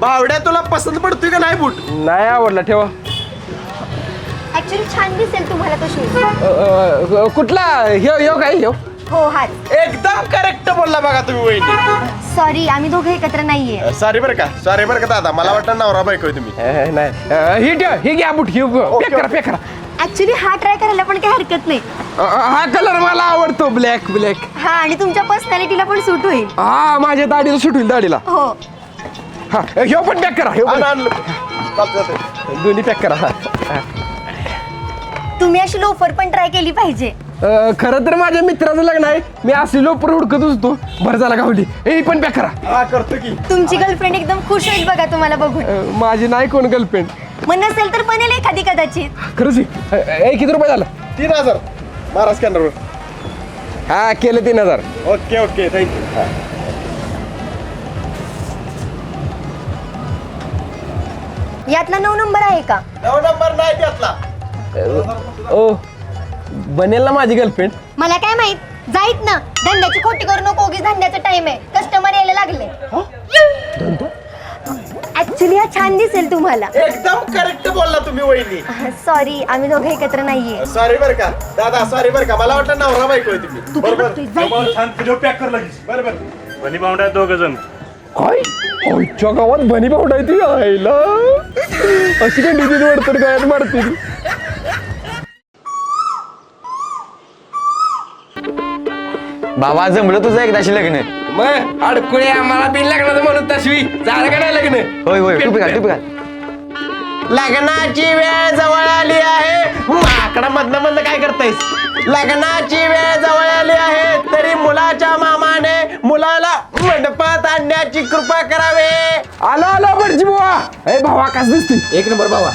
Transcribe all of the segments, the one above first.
बावड्या तुला पसंत पडतोय का नाही बूट? नाही आवडला ठेवा. ऍक्च्युली छान दिसेल तुम्हाला तो शूज अ, अ, कुठला? ह्यो ह्यो काय ह्यो? हो हाच. एकदम करेक्ट बोलला बघा तुम्ही वहिनी. सॉरी आम्ही दोघं एकत्र नाहीये. सॉरी बरं का सॉरी बरं का दादा. मला वाटतं नवरा बायको आहे तुम्ही. अ, नाही. अ, ही ठेव ही घ्या बूट ही पॅक करा पॅक करा ऍक्च्युली हा ट्राय करायला पण काही हरकत नाही. अ, हा कलर मला आवडतो ब्लॅक ब्लॅक हा आणि तुमच्या पर्सनॅलिटीला पण सूट होईल. हा माझ्या दाढीला सुटून दाढीला. हो. हा ह्यो पण पॅक करा ह्यो पण. दोन्ही पॅक करा हा. तुम्ही अशी लोफर पण ट्राय केली पाहिजे. अ, खरं तर माझ्या मित्राचं लग्न आहे. मी असली लोपर हुडकत होतो बरं झाला गावली. हे पण पॅक करा. करतो की. तुमची गर्लफ्रेंड एकदम खुश होईल बघा तुम्हाला बघून. अ, माझी नाही कोण गर्लफ्रेंड मग नसेल तर बनेल एखादी कदाचित. खरंच आहे. अ, किती रुपये झालं? तीन हजार. महाराज स्कॅनरवर हा केलं तीन हजार. Okay okay. थँक्यू यातला नऊ नंबर आहे का? नऊ नंबर नाही त्यातला. ओ बनेल ना माझी गर्लफ्रेंड मला काय माहीत? जाईत ना धंद्याची खोटी करू नको उगीच धंद्याचा टाइम आहे. कस्टमर यायला लागले. ऍक्च्युली हा छान दिसेल तुम्हाला. एकदम करेक्ट बोलला तुम्ही वहिनी. सॉरी आम्ही दोघं एकत्र नाहीये. सॉरी बरं का. दादा सॉरी बरं का. मला वाटतं नवरा बायको आहे तुम्ही. तू काय बरोबर? बघतोय? छान व्हिडिओ पॅक कर लगेच. बरं बरं भली पाहुण्या दोघ जण. काय? आमच्या गावात बनी पावडा ती आईला. अशी काय निधी वाढतात गायत मारतील. बाबा जमलं तुझं एकदाशी लग्न? मग अडकुळे आम्हाला बिन लग्नाचं म्हणून तसवी. झालं का नाही लग्न? होय होय टुपी घाल टुपी घाल. लग्नाची वेळ जवळ आली आहे. माकडा मधनं मधनं काय करतायस? लग्नाची वेळ जवळ आली आहे. तरी मुलाच्या मामाने मुलाला मंडपात आणण्याची कृपा करावे. आलो आलो बडजी बुवा. ए भावा कस दिसते? एक नंबर भावा.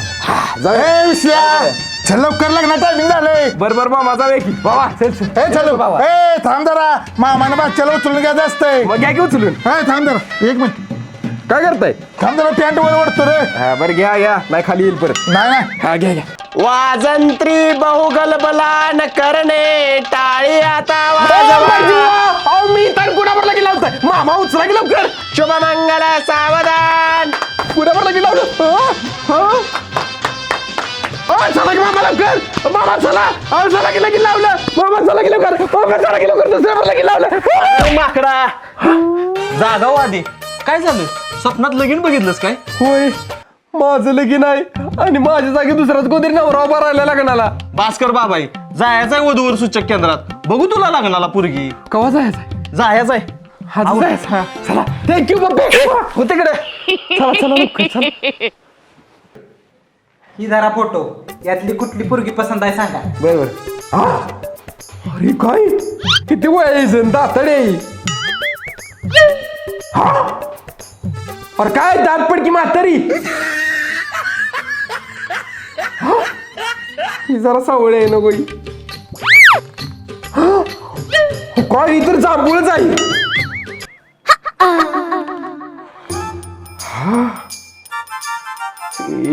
ए विसल्या चल लवकर लग्न टायमिंग झालंय. बर बर मामा जावे की. भावा. चल चल. ए चल. भावा. ए थांब जरा. मामानं बाच्याला उचलून घ्यायचं असतंय. मग घ्या की उचलून. ए थांब जरा. एक मिनिट. काय करताय? थांब जरा पॅन्ट वर ओढतो रे. हा बरं घ्या घ्या. नाही खाली येईल परत. नाही नाही. हा घ्या घ्या. वाजंत्री बहुगलबलान करणे टाळी आता वाजवा. अहो मी तर कुणावर गेला होता मामा उचला की लवकर. शुभमंगल सावधान. कुणावर गेला होता चला की मामा लवकर. मामा चला. अहो चला की लगेच लावलं. मामा चला की लवकर. मामा चला की लवकर. दुसऱ्या लावलं. माकडा. जागा हो आधी. काय झालं? स्वप्नात लगीन बघितलंस काय? होय. माझं लगीन आहे आणि माझ्या जागी दुसराच कोणतरी नवरा उभा राहिला लग्नाला. भास्कर बाबाई जायचं आहे वधूवर सूचक केंद्रात. बघू तुला लग्नाला पोरगी. कवा जायचं जायचं आहे. हा जायचं. हा. चला. थँक्यू बाबा होते कडे चला चला लवकर चला. ही जरा फोटो. यातली कुठली पोरगी पसंत आहे सांगा. बरोबर. हा. अरे काय? किती वयाचं दातडे हा. अरे काय दात पडकी म्हातारी हा? जरा सावळ आहे नको ही. हा? काय ही तर जांभूळच आहे हा.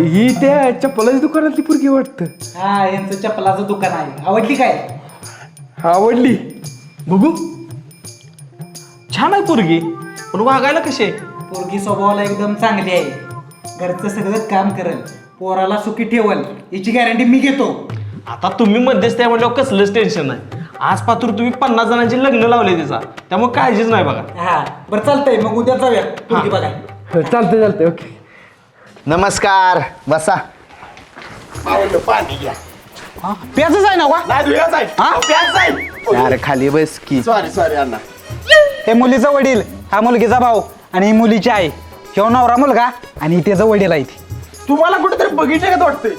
ही त्या चप्पलाच्या दुकानातली पुरगी वाटतं हा यांचं चप्पलाचं दुकान आहे आवडली काय आवडली बघू छान आहे पोरगी पण वागायला कसे पोरगी स्वभावाला एकदम चांगली आहे. घरचं सगळं काम करेल. पोराला सुखी ठेवल. याची गॅरंटी मी घेतो. आता तुम्ही मध्यस्थी आहे म्हणल्यावर कसलंच टेन्शन नाही. आज पात्र तुम्ही पन्नास जणांची लग्न लावले तिचा. त्यामुळे काळजीच नाही बघा. हा बरं चालतंय मग उद्या जाऊया. पोरगी बघा. चालतंय चालतंय ओके. नमस्कार बसा. पाणी घ्या. प्याजच आहे ना वा? नाही आहे. अहो, प्याच आहे. अरे खाली बस की. सॉरी सॉरी अण्णा. हे मुलीचा वडील हा मुलगीचा भाऊ. आणि ही मुलीची आई. ह्यो नवरा मुलगा आणि त्याचा वडील आहे ती तुम्हाला कुठेतरी बघितलं का वाटतंय?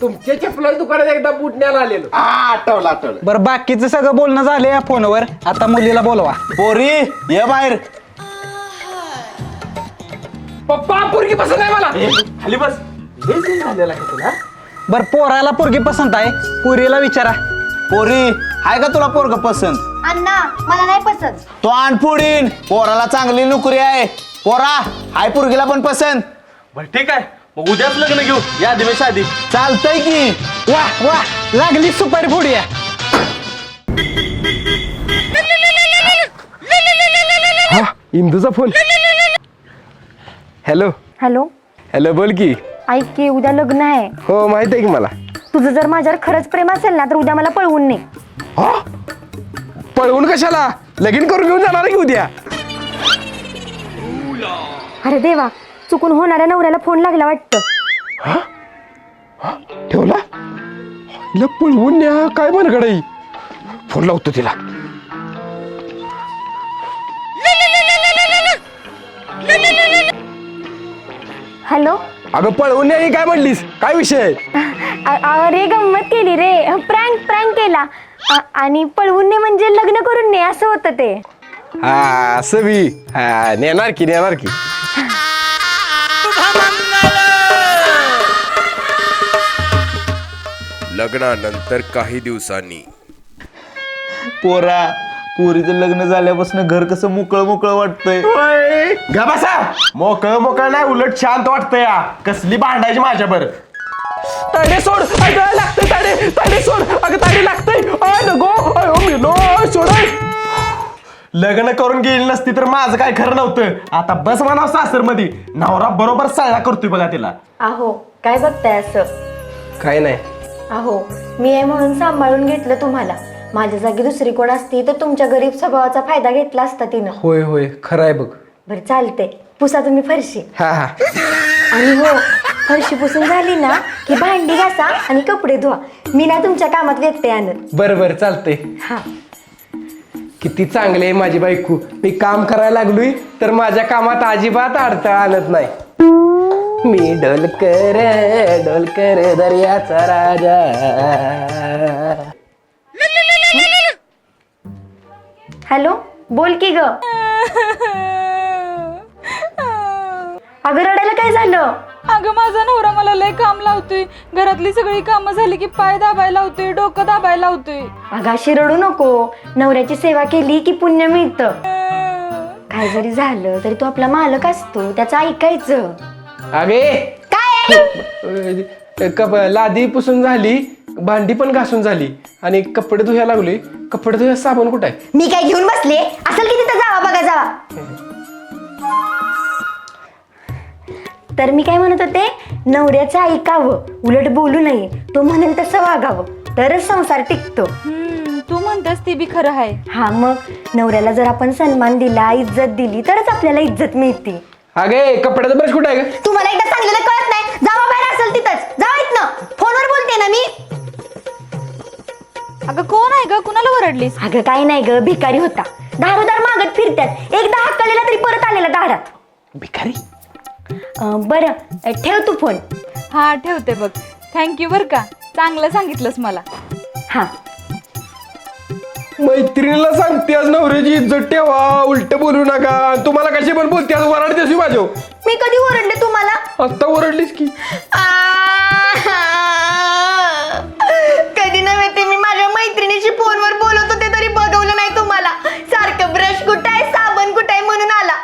तुमच्या चपलाच्या दुकानात एकदा बुटण्याला आलेलो. आ आठवलं आठवलं. बरं बाकीचं सगळं बोलणं झालं या फोनवर. आता मुलीला बोलवा. पोरी ये बाहेर. पप्पा पोरगी पसंत आहे मला. खाली बस. झालेला का तुला? बरं पोराला पोरगी पसंत आहे. पुरीला विचारा. पोरी हाय का तुला पोरग पसंत? अण्णा मला नाही पसंत. तो आणपुडीन पोराला चांगली नोकरी आहे. पोरा हाय पोरगीला पण पसंत. बरं ठीक आहे. मग उद्याच लग्न घेऊ. या दिवस आधी चालतंय की. वा वा लागली सुपारी फोडी हा इंदूचा फोन. हॅलो. हॅलो. हॅलो बोल की. ऐक की उद्या लग्न आहे. हो माहीत आहे की मला. तुझं जर माझ्यावर खरंच प्रेम असेल ना तर उद्या मला पळवून ने. हा? पळवून कशाला? लगीन करून घेऊन जाणार की उद्या? अरे देवा चुकून होणाऱ्या नवऱ्याला फोन लागला वाटतं. ठेवला? हिला पळवून न्या काय मनगडाई? फोन लावतो तिला. हॅलो? अगं पळवून ही काय म्हणलीस? काय विषय? अ- अरे गंमत केली रे. प्रँक प्रँक केला. अ- आणि पळवून ने म्हणजे लग्न करून ने असं होतं ते. हा असं बी. हा नेणार की नेणार की? लग्नानंतर काही दिवसांनी. पोरा पोरीचं लग्न झाल्यापासून घर कसं मोकळं मोकळं वाटतंय. गा बसा. मोकळ मोकळ नाही उलट शांत वाटतं या. कसली भांडायची माझ्यावर? ताडे सोड. अगं लागतंय ताडे ताडे सोड. अगं ताडे लागतंय. आय नको. अयो मिलो सोड लग्न करून गेली नसती तर माझं काय खरं नव्हतं. आता बस म्हणाव सासरमध्ये नवरा बरोबर सळा करतोय बघा तिला. अहो काय बघताय असं? काय नाही. अहो मी आहे म्हणून सांभाळून घेतलं तुम्हाला. माझ्या जागी दुसरी कोण असती तर तुमच्या गरीब स्वभावाचा फायदा घेतला असता तिनं. होय होय. खरं आहे बघ. बरं चालते पुसा तुम्ही फरशी. हा हा. आणि हो फरशी पुसून झाली ना की भांडी घासा आणि कपडे धुवा. मी ना तुमच्या कामात व्यत्यय आणत. बरं बरं चालतंय. हा. किती चांगले आहे माझी बायको. मी काम करायला लागलोय तर माझ्या कामात अजिबात अडथळा आणत नाही. मी डोलकर डोलकर दर्याचा राजा. हॅलो बोल की ग. अगं रडायला काय झालं? अगं माझा नवरा मला लय काम लावतोय. घरातली सगळी कामं झाली की पाय दाबायला लावतोय डोकं दाबायला लावतोय. अगं अशी रडू नको. नवऱ्याची सेवा केली की पुण्य मिळतं. काय जरी झालं तरी तू आपला मालक असतो. त्याचं ऐकायचं. अगे! काय? कप लादी पुसून झाली. भांडी पण घासून झाली आणि कपडे धुया लागली कपडे धुया साबण कुठं आहे? मी काय घेऊन बसले? असेल की तिथं जावा बघा जावा. तर मी काय म्हणत होते नवऱ्याचं ऐकावं उलट बोलू नये. तो म्हणेल तसं वागावं. तरच संसार टिकतो. हम्म, तू म्हणतेस ती बी खरं आहे. हा मग नवऱ्याला जर आपण सन्मान दिला इज्जत दिली तरच आपल्याला इज्जत मिळते. अगे कपड्याचा ब्रश कुठं आहे ग? तुम्हाला एकदा अगं कोण आहे ग? कुणाला ओरडलीस? अगं काय नाही ग. भिकारी होता. दारोदार मागत फिरत्यात. एकदा हक्कलेला तरी परत आलेला दारात. भिकारी? अं, बरं. ठेव तू फोन. हा ठेवते बघ. थँक्यू बर का. चांगलं सांगितलंस मला. हा. मैत्रिणीला सांगते आज नवऱ्याची इज्जत ठेवा. उलट बोलू नका. तुम्हाला कशी पण बोलते. आज वराडतेस माझ्या मी कधी ओरडले तुम्हाला? आत्ता ओरडलीस की. कधी मैत्रिणीशी फोनवर बोलत होते तरी बघवलं नाही तुम्हाला. सारखं ब्रश कुठं आहे साबण कुठं आहे म्हणून आला.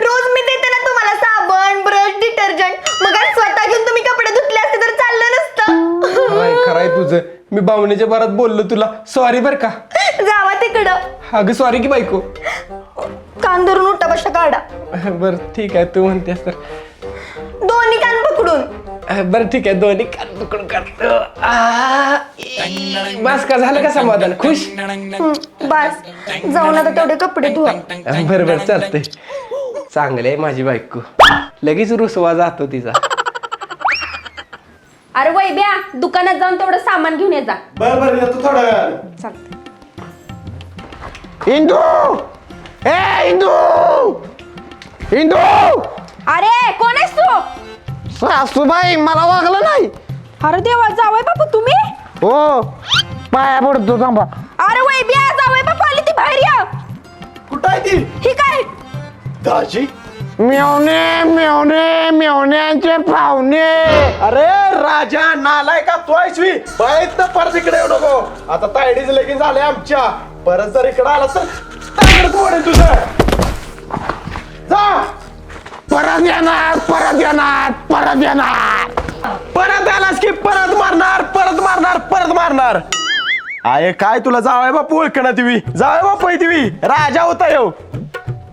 रोज मी देते ना तुम्हाला साबण ब्रश डिटर्जंट मग आज स्वतः घेऊन तुम्ही कपडे धुतले असते तर चाललं नसतं. काय खराय तुझं. मी बावण्याच्या भरात बोललो तुला. सॉरी बर का. जावा तिकडं. अगं सॉरी की बायको. कान धरून उठा बशा काढा बर ठीक आहे तू म्हणतेस तर. दोन्ही कान पकडून. बरं ठीक आहे दोन्ही कान पकडून काढतो. आ, ई. बस का झालं का समाधान? खुश? हं, बस. जाऊन आता तेवढे कपडे धुवा. बरं बरं चालतंय. चांगले आहे माझी बायको. लगेच रुसवा जातो तिचा. अरे वैब्या दुकानात जाऊन तेवढं सामान घेऊन ये जा. बरं बरं येतो थोडा वेळ इंदू! ए इंदू इंदू अरे कोण आहेस तू सासूबाई मला वागलं नाही अरे देवा जावय बापू तुम्ही हो पाया पडतो थांबा अरे वैब्या जावय बापू आली ती बाहेर या कुठं आहे ती ही काय दाजी मेवणे मेवणे मेवण्यांचे पाहुणे अरे राजा नालाय का तू आहेस बाईत ना परत इकडे येऊ नको आता तायडीच लगीन झाले आमच्या परत जर इकडे आला तर तायडीच मोडेल तुझं? जा परत येणार परत येणार परत येणार. परत आलास की परत मारणार परत मारणार परत मारणार. आहे काय तुला जावाय बापू ओळखणार तिवी? जावाय बापू तिवी राजा होता येऊ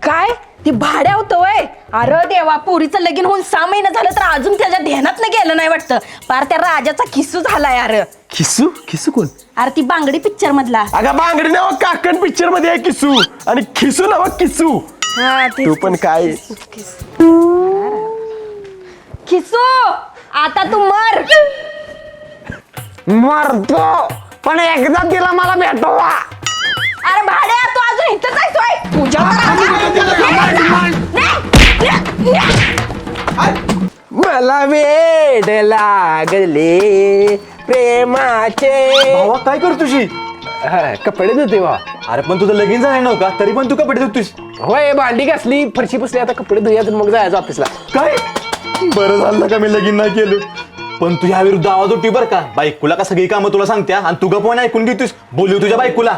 काय? ती भाड्या होतं वय. अरे देवा पोरीचं लगीन होऊन सहा महिने झालं तर अजून त्याच्या ध्यानात नाही गेलं नाही वाटतं. पार त्या राजाचा किस्सू झालाय अरे. किसू किसू कोण? अरे ती बांगडी पिक्चर मधला. अगं बांगडी नाव काकण पिक्चरमध्ये आहे किसू आणि खिसू नाव किसू हा ते तू पण काय? खिसू आता तू मर. मरतो. पण एकदा तिला मला भेटवा. अरे भाड्या तू अजून इथंच आहेस तुझ्या मला वेड लागले प्रेमाचे. भावा काय कर तुझी कपडे धुते वा. अरे पण तुझं लगीन झालं नव्हतं का? तरी पण तू कपडे धुतोस होय भांडी घासली फरशी पुसली आता कपडे धुयात मग जायचं ऑफिसला. काय? बरं झालं का मी लगीन नाही केलं? पण तू ह्या विरुद्ध आवाज उठी बरं का? बायकोला का सगळी कामं तुला सांगत्या? आणि तू गपवून ऐकून घेतोस बोलू तुझ्या बायकोला.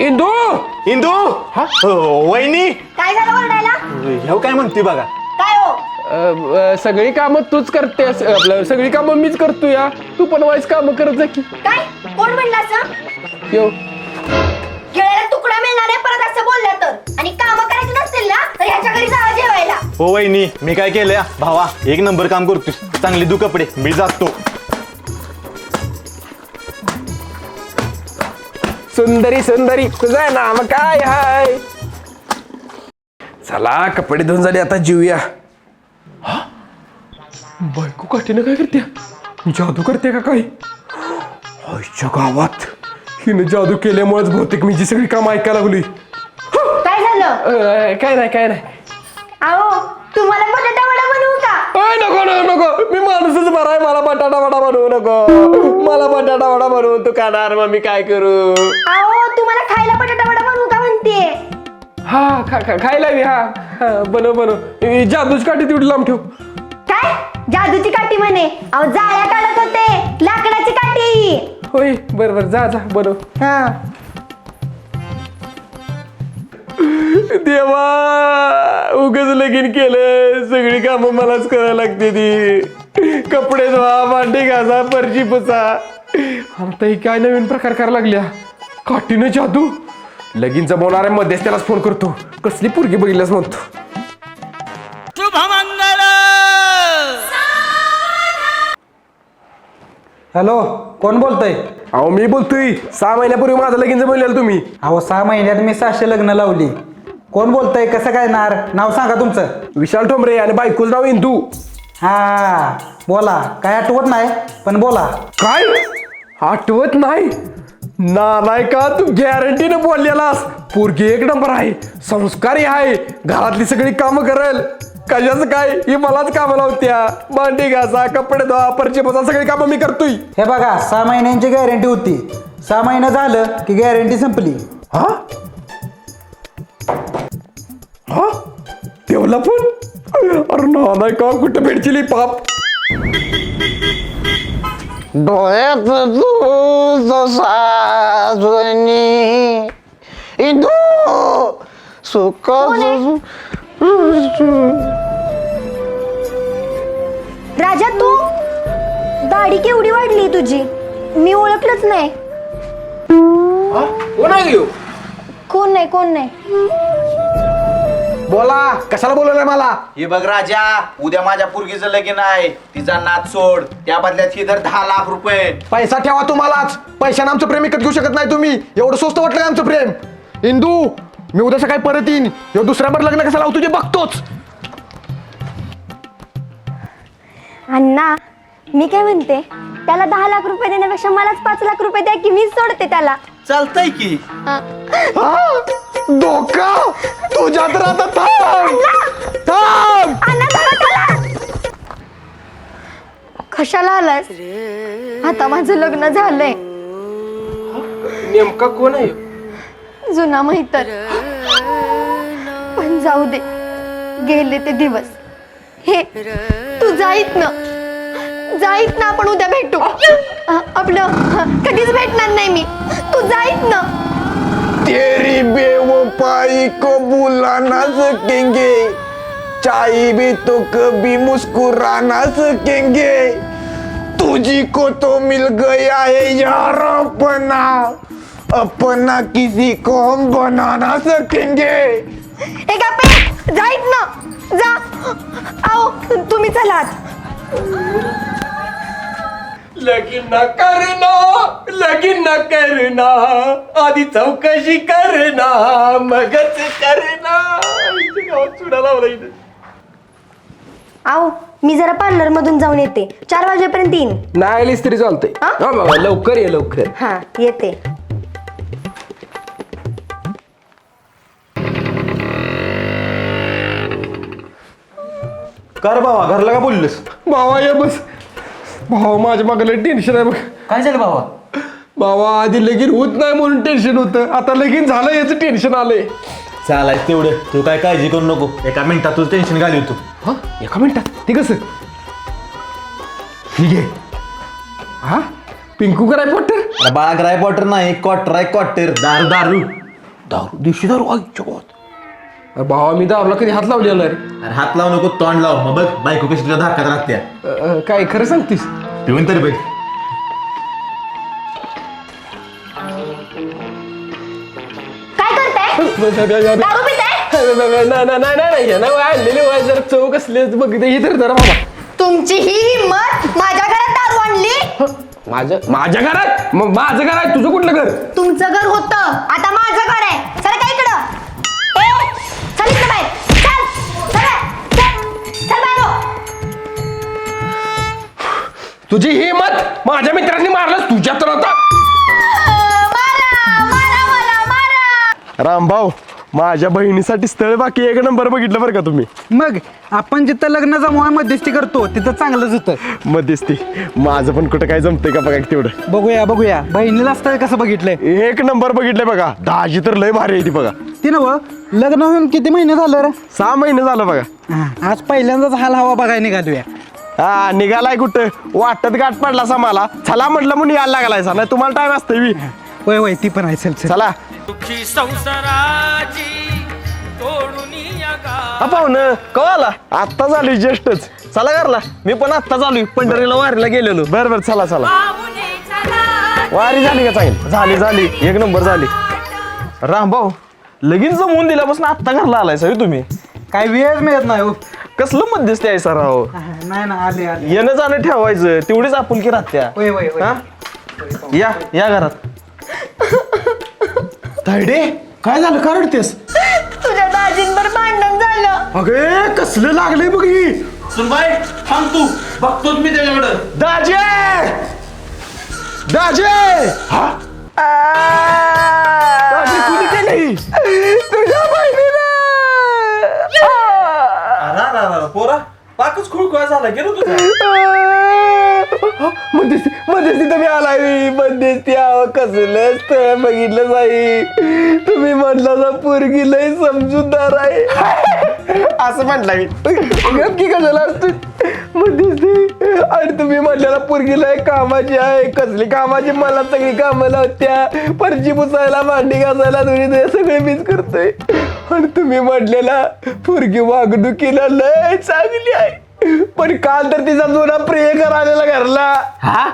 इंदू! इंदू? हो, वहिनी? काय झालं ओरडायला? ह्यो काय म्हणते बघा? काय हो? अ, अ, सगळी कामं तूच करतेस आपलं सगळी कामं मीच करतो या. तू पण वाईस कामं करत जा की. काय? कोण म्हणलं असं? यो. केळ्याला तुकडा मिळणार आहे परत असं बोललं तर. आणि काम करायची नसतील ना तर ह्याच्या घरी जावा जेवायला. हो वहिनी मी काय केलंय? भावा एक नंबर काम करतोस. चांगली दु कपडे मी जातो. सुंदरी सुंदरी तुझं नाम काय हाय? चला कपडे धुवून झाले आता जीवया हा? बायको काठीनं काय करते? जादू करते का काय? आईच्या गावात हिनं जादू केल्यामुळेच बहुतेक मी जी सगळी काम ऐकायला लागली काय झालं? काय नाही काय नाही. अय, नको. मी माणूसच बरा आहे मला बटाटा वडा बनवू नको. मला बटाटा वडा बनवून तू खाणार मग मी काय करू? अहो तुम्हाला खायला बटाटा वडा बनवू का म्हणते? हा खा खा खायला मी हा. हा, बनव बनव. ए, जादूच काठी तेवढी लांब ठेव. काय? जादूची काठी म्हणे. अहो जाळ्या काढत होते. लाकडाची काठी ही. होय बर बर. जा जा बनव. हा. देवा उगच लगीन केलं सगळी कामं मलाच करायला लागते ती. कपडे धुवा भांडी घासा फरशी पुसा. आता ही काय नवीन प्रकार करायला लागल्या? काठीनं जादू. लगीन जमवणाऱ्या मध्येच त्यालाच फोन करतो. कसली पोरगी बघितल्यास म्हणतो. हॅलो कोण बोलतोय? अहो मी बोलतोय. सहा महिन्यापूर्वी माझं लगीन जमवलेलं तुम्ही. अहो सहा महिन्यात मी सहाशे लग्न लावली. कोण बोलतोय? कसं काय नार नाव सांगा तुमचं. विशाल ठोंबरे आणि बायकोच नाव इंदू. हा बोला. काय आठवत नाही पण बोला. काय? आठवत नाही? ना नाही का तू गॅरंटीनं बोललेलास. पोरगी एक नंबर आहे संस्कारी आहे. घरातली सगळी कामं करेल. कशाचं काय? ही मलाच कामं लावत्या. भांडी घासा कपडे धुवा परचे बसा सगळी कामं मी करतोय. हे बघा सहा महिन्यांची गॅरंटी होती. सहा महिने झालं की गॅरंटी संपली. हा? हा? ठेवला पण अरे ना नाही का? कुठं भेटचिली पाप? डोळ्यात तू साजनी इंदू सुख राजा तू? दाढी केवढी वाढली तुझी? मी ओळखलंच नाही. कोण आहे कोण नाही कोण नाही. बोला कशाला बोलवलंय मला? हे बघ राजा उद्या माझ्या पुरगीचं लगीन आहे. तिचा नाच सोड. त्या बदल्यात ही धर दहा लाख रुपये. पैसा ठेवा तुम्हालाच. पैशाने आमचं प्रेम विकत घेऊ शकत नाही तुम्ही. एवढं स्वस्त वाटलं का आमचं प्रेम? इंदू मी उद्या सकाळी परत येईन. ह्यो दुसऱ्यावर लग्न कसं लावतो ते बघतोच. अण्णा मी काय म्हणते? त्याला दहा लाख रुपये देण्यापेक्षा मलाच पाच लाख रुपये द्या की मीच सोडते त्याला. चालतंय की. धोका? तुझ्या तर आता थांब. थांब. अण्णा धरा त्याला कशाला आलास आता माझं लग्न झालंय. नेमका कोण आहे? जुना पण जाऊ दे. गेले ते दिवस. हे तू जाईत ना जाईत ना आपण उद्या भेटू. अ, आपलं कधीच भेटणार नाही मी. तू जाईत ना तेरी बेवफाई को बुला ना सकेंगे. चाहे भी तो कभी मुस्कुरा ना सकेंगे. तुझी को तो मिल गया है यार अपना. अपना किसी को हम बना ना सकेंगे. ए गप्पे जाईत ना जा. आओ तुम्ही चला. आत. लगीन न करना लगीन न करना आधी चौकशी करना मगच करना इथे गावात चुडा लावला इथे. आओ मी जरा पार्लर मधून जाऊन येते. चार वाजेपर्यंत येईन. नाही आलीस तरी चालतंय. हा? हा बाबा लवकर ये लवकर. हा येते. कर बाबा घरला का बोललेस? भावा ये बस. भावा माझ्या मागलं टेन्शन आहे बघ. काय झालं भावा? भावा आधी लगीन होत नाही म्हणून टेन्शन होतं. आता लगीन झालं याचं टेन्शन आलंय. चालाय तेवढं. तू काय काळजी करू नको. एका मिनिटात तुझं टेन्शन घाली होतो हा? एका मिनिटात? ते कसं? ठीक आहे. हा? पिंकू कराय पट्टर अरे बाळा ग्राय पॉटर नाही. क्वार्टर आहे क्वार्टर दारू दारू. दारू दिवशी दारू. आईच्या गावात अरे भावा मी दारूला कधी हात लावलेला रे अरे हात लावू नको तोंड लाव मग बघ बायको कशी तुझ्या धाकात राहत्या अ, अ, काय खरं सांगतीस पिऊन तरी बघ काय करताय दारू पिताय नाही नाही नाही ना आणलेली वाय जरा चव कसली बघते ही तर जरा बाबा तुमची ही हिंमत माझ्या घरात दारू आणली माझं माझ्या घरात मग माझं घर आहे तुझं कुठलं घर तुमचं घर होतं आता माझं घर आहे तुझी ही मत माझ्या मित्रांनी मारलं तुझ्या तर आता. मारा मारा मला मारा रामभाऊ माझ्या बहिणीसाठी स्थळ बाकी एक नंबर बघितलं बरं का तुम्ही. मग आपण जिथं लग्न जमवा मध्यस्थी करतो तिथं चांगलंच होतं. मध्यस्थी? माझं पण कुठं काय जमतंय का बघा तेवढं. बघूया बघूया. बहिणीला स्थळ कसं बघितलंय? एक नंबर बघितलंय बघा. दहाजी तर लय भारी आहे ती बघा. ती नव लग्न होऊन किती महिने झालं रे? सहा महिने झालं बघा. आज पहिल्यांदाच हाल हवा बघायला निघालूया. हा निघालाय कुठं? वाटत गाठ पडला सा मला. चला म्हटलं म्हणून यायला लागलाय सा नाही तुम्हाला टाइम असतोय मी होय होय ती पण आहे. चल चल. चला. हा पाहुणं कवा आला आत्ता झाली ज्येष्ठच. चला करला मी पण आत्ता चालू पंढरीला वारीला गेलेलो. बरं बरं चला चला. वारी झाली का चांगली? झाली झाली. एक नंबर झाली. रामभाऊ लगीन जमवून दिल्यापासून आत्ता घरला आलाय सर तुम्ही? काय वेळ मिळत नाही हो. कसलं मध्यस्थी आहे सर राव हा, नाही ना आले आले. येणं जाणं ठेवायचं तेवढीच आपुलकी राहत्या. होय होय होय. हा? या या घरात. तायडे काय झालं? का रडतेस? तुझ्या दाजींवर भांडण झालं. अगे कसलं लागलंय बघ ही. सुनबाई थांब तू. बघतोच मी त्याच्याकडं. दाजे! दाजे! हा? दाजे कुणी केली तुझ्या बहिणीनं पोरा पाकच खुळखुळा झाला गेलो तुझा. मध्यस्थी मध्यस्थी तुम्ही आलाय. मध्यस्थी आव कसलं स्थळ बघितलं जाई तुम्ही म्हटलं ना पोरगी लय समजूतदार आहे. असं म्हटलं मी. नक्की कशाला असतो मध्यस्थी आणि तुम्ही म्हटलेला पोरगी लय कामाची आहे. कसली कामाची? मला सगळी कामं लावत्या. परची पुसायला भांडी घासायला तुम्ही ते सगळे मीच करतोय. आणि तुम्ही म्हटलेला पोरगी वागणुकीला लय चांगली आहे. पण काल तर तिचा जुना प्रियकर आलेला घरला. हा?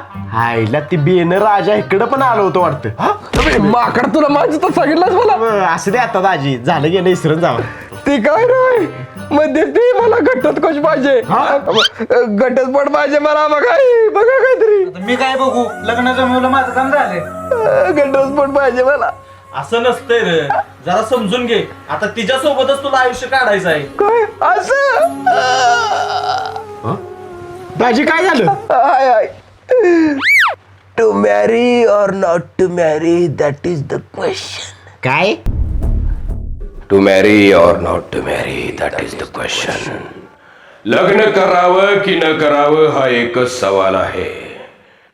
आईला ती बेन राजा इकडं पण आलो होतो वाटतं. माकड तुला माझं तर सांगितलंच मला. असं दे आता दाजी झालं गेलं इसरून जावा. ती काय नाही मध्यस्थी मला घटत कश पाहिजे? घटत पण पाहिजे मला बघा बघा काहीतरी. आता मी काय बघू? लग्न जमवलं माझं काम झालं घटत पण पाहिजे मला. असं नसतंय रे. जरा समजून घे. आता तिच्या सोबतच तुला आयुष्य काढायचं आहे. काय? असं? दाजी काय झालं? आय I. To marry or not to marry that is the question काय? To marry or not to marry that is the question लग्न करावं की न करावं हा एकच सवाल आहे.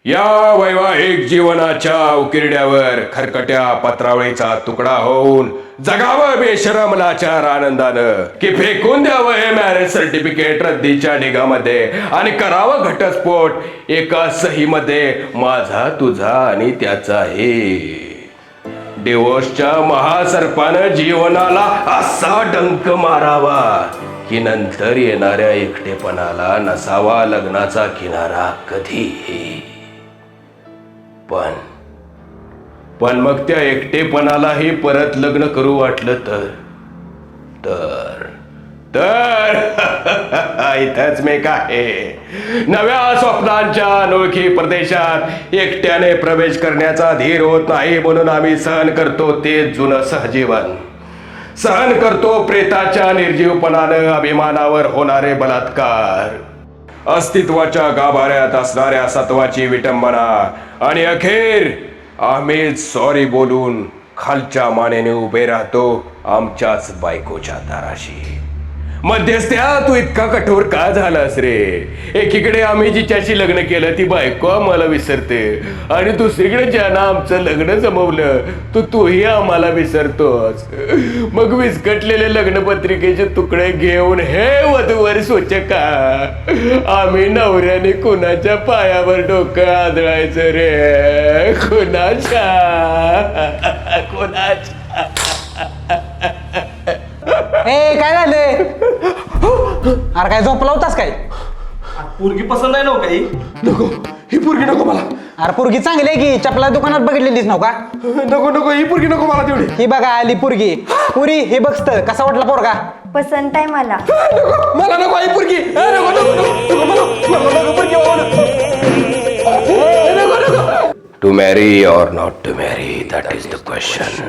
या वैवाहिक जीवनाच्या उकिरड्यावर खरकट्या पत्रावळीचा तुकडा होऊन जगावं बेशरम लाचार आनंदानं की फेकून द्यावं हे मॅरेज सर्टिफिकेट रद्दीच्या ढिगामध्ये आणि करावं घटस्फोट एका सहीमध्ये माझा तुझा आणि त्याचा हे डिवोर्सच्या महासर्पानं जीवनाला असा डंक मारावा की नंतर येणाऱ्या एकटेपणाला नसावा लग्नाचा किनारा कधीही. पण. पण मग त्या एकटेपणालाही परत लग्न करू वाटलं तर? तर. तर. इथंच मी काय नव्या स्वप्नांच्या अनोळखी प्रदेशात एकट्याने प्रवेश करण्याचा धीर होत नाही म्हणून आम्ही सहन करतो ते जुनं सहजीवन. सहन करतो प्रेताच्या निर्जीवपणानं अभिमानावर होणारे बलात्कार. अस्तित्वाच्या गाभाऱ्यात असणाऱ्या सत्वाची विटंबना. आणि अखेर आम्ही सॉरी बोलून खालच्या मानेने उभे राहतो आमच्याच बायकोच्या दाराशी. मध्यस्थ्या तू इतका कठोर का झालास रे? एकीकडे आम्ही जिच्याशी लग्न केलं ती बायको आम्हाला विसरते. आणि दुसरीकडे ज्यानं आमचं लग्न जमवलं तू तूही आम्हाला विसरतोस. मग विस्कटलेले लग्नपत्रिकेचे तुकडे घेऊन हे वधूवर का आम्ही नवऱ्याने कुणाच्या पायावर डोकं आदळायचं रे? कुणाच्या? कुणाच्या? ए काय झालंय? अरे काय झोपला होतास काय? पोरगी पसंत आहे ना हो काही? नको ही पोरगी नको मला. अरे पोरगी चांगली आहे की चपला दुकानात बघितलेलीस नव का? नको नको ही पोरगी नको मला तेवढी. ही बघा आली पोरगी. पुरी हे बघत कसा वाटला पोरगा? पसंत आहे मला. नको मला नको ही पोरगी. ए, नको नको नको नको मला मला नको पोरगी बाबा, नको. ए, नको नको. To marry or not to marry that is the question